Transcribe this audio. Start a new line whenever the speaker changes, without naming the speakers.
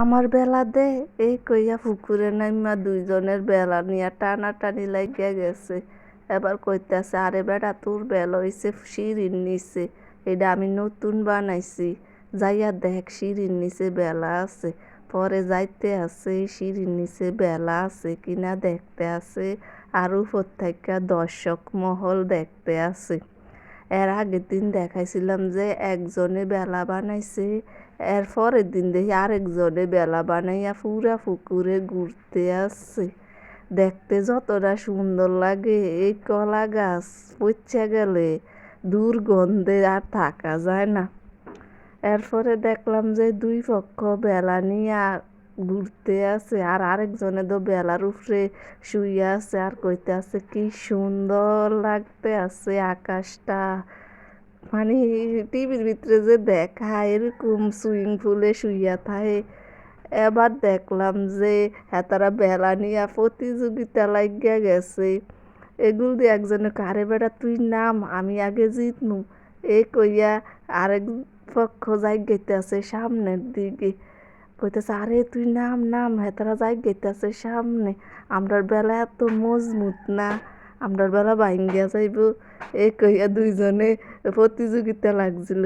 আমার বেলা দে, এই কইয়া পুকুরে নাইমা দুইজনের বেলা নিয়া টানাটানি লাগিয়া গেছে। এবার কইতাছে, আরে বেটা, তোর বেলা হইছে সিঁড়ির নিচে, এটা আমি নতুন বানাইছি। যাইয়া দেখ সিঁড়ির নিচে বেলা আছে। পরে যাইতে আছে সিঁড়ির নিচে বেলা আছে কিনা দেখতে আছে। আর উপর থেকে দর্শক মহল দেখতে আছে। এর আগের দিন দেখাইছিলাম যে একজনে বেলা বানাইছে এর পরের দিন দেখি আরেকজনে বেলা বানাইয়া পুরা পুকুরে ঘুরতে আসছে দেখতে যতটা সুন্দর লাগে এই কলা গাছ পচে গেলে দুর্গন্ধে আর থাকা যায় না এরপরে দেখলাম যে দুই পক্ষ বেলা নিয়ে ঘুরতে আছে আর আরেকজনে তো বেলার উপরে শুয়ে আছে আর কইতে আছে কি সুন্দর লাগতে আছে আকাশটা মানে টিভির ভিতরে যে দেখা, এরকম সুইমিং পুলে শুইয়া থাকে। এবার দেখলাম যে হেতারা বেলা নিয়ে প্রতিযোগিতা লাগিয়া গেছে। এগুলো দিয়ে একজনে কারে বেড়া তুই নাম, আমি আগে জিতনু এ কইয়া আরেক পক্ষ যাই গেতেছে সামনের দিকে। কইতেছে, আরে, তুই নাম নাম। হেতারা যাই গেতেছে সামনে। আমরার বেলা এত মজবুত না। আমরার বেলা বাইন দিয়া যাইব। এ কইয়া দুইজনে প্রতিযোগিতা লাগছিল।